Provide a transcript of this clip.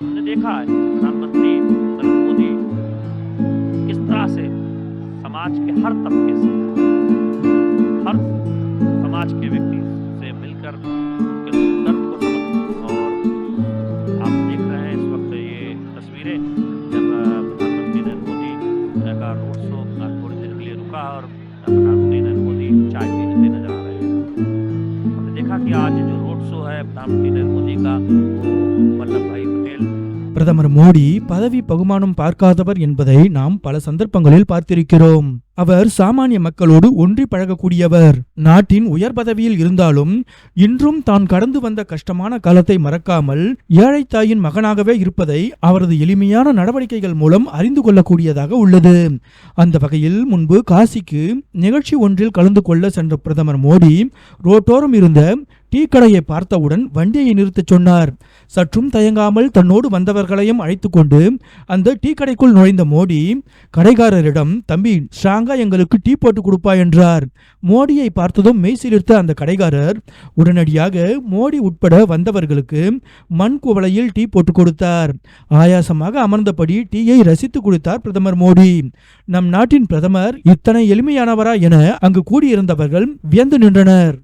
हमने देखा है, प्रधानमंत्री, नरेंद्र मोदी, किस तरह से समाज के हर तबके से, हर समाज के व्यक्ति से मिलकर उनके दर्द को समझ और आप देख रहे हैं इस वक्त ये तस्वीरें, जब प्रधानमंत्री नरेंद्र मोदी का रोड शो थोड़ी देर के लिए रुका और प्रधानमंत्री नरेंद्र मोदी चाय हुए नज़र आ रहे हैं। हमने देखा कि आज जो रोड शो है, प्रधानमंत्री नरेंद्र मोदी का, वो பிரதமர் மோடி பதவி பகுமானம் பார்க்காதவர் என்பதை நாம் பல சந்தர்ப்பங்களில் பார்த்திருக்கிறோம். அவர் சாமானிய மக்களோடு ஒன்றி பழகக்கூடியவர். நாட்டின் உயர் பதவியில் இருந்தாலும் இன்றும் தான் கடந்து வந்த கஷ்டமான காலத்தை மறக்காமல் ஏழை தாயின் மகனாகவே இருப்பதை அவரது எளிமையான நடவடிக்கைகள் மூலம் அறிந்து கொள்ளக்கூடியதாக உள்ளது. அந்த வகையில் முன்பு காசிக்கு நிகழ்ச்சி ஒன்றில் கலந்து கொள்ள சென்ற பிரதமர் மோடி ரோட்டோரம் இருந்த டீ கடையை பார்த்தவுடன் வண்டியை நிறுத்தச் சொன்னார். சற்றும் தயங்காமல் தன்னோடு வந்தவர்களையும் அழைத்து கொண்டு அந்த டீ கடைக்குள் நுழைந்த மோடி கடைக்காரரிடம் தம்பி ஸ்ட்ராங்கா எங்களுக்கு டீ போட்டு கொடுப்பா என்றார். மோடியை பார்த்ததும் மெய்சிலிருத்த அந்த கடைக்காரர் உடனடியாக மோடி உட்பட வந்தவர்களுக்கு மண் குவளையில் டீ போட்டு கொடுத்தார். ஆயாசமாக அமர்ந்தபடி டீயை ரசித்து கொடுத்தார் பிரதமர் மோடி. நம் நாட்டின் பிரதமர் இத்தனை எளிமையானவரா என அங்கு கூடியிருந்தவர்கள் வியந்து நின்றனர்.